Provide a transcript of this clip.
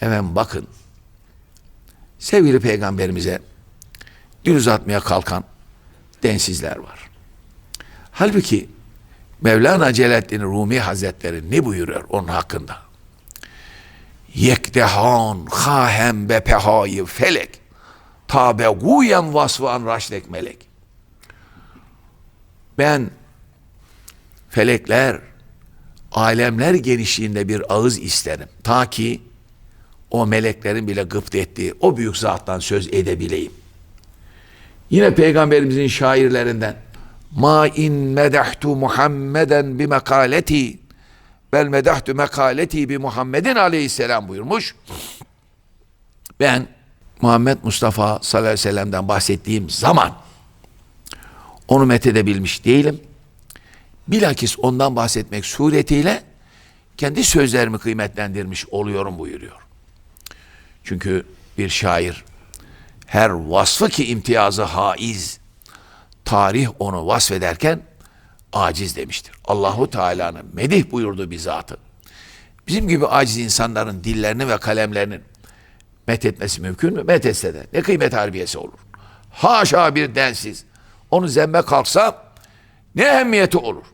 Hemen bakın. Sevgili peygamberimize dil uzatmaya kalkan densizler var. Halbuki Mevlana Celaleddin Rumi Hazretleri ne buyuruyor onun hakkında? Yekdehan hahem be pehayı felek tabe guyen vasfan raşlek melek. Ben felekler, alemler genişliğinde bir ağız isterim. Ta ki o meleklerin bile gıpta ettiği o büyük zattan söz edebileyim. Yine peygamberimizin şairlerinden Ma in medahtu Muhammeden bi mekaleti bel medahtu mekaleti bi Muhammedin aleyhisselam buyurmuş. Ben Muhammed Mustafa sallallahu aleyhi ve sellem'den bahsettiğim zaman onu methedebilmiş değilim. Bilakis ondan bahsetmek suretiyle kendi sözlerimi kıymetlendirmiş oluyorum buyuruyor. Çünkü bir şair her vasfı ki imtiyazı haiz, tarih onu vasfederken aciz demiştir. Allahu Teala'nın medih buyurduğu bir zatı. Bizim gibi aciz insanların dillerini ve kalemlerinin methetmesi mümkün mü? Methetse de ne kıymet harbiyesi olur. Haşa bir densiz. Onu zemme kalksa ne ehemmiyeti olur.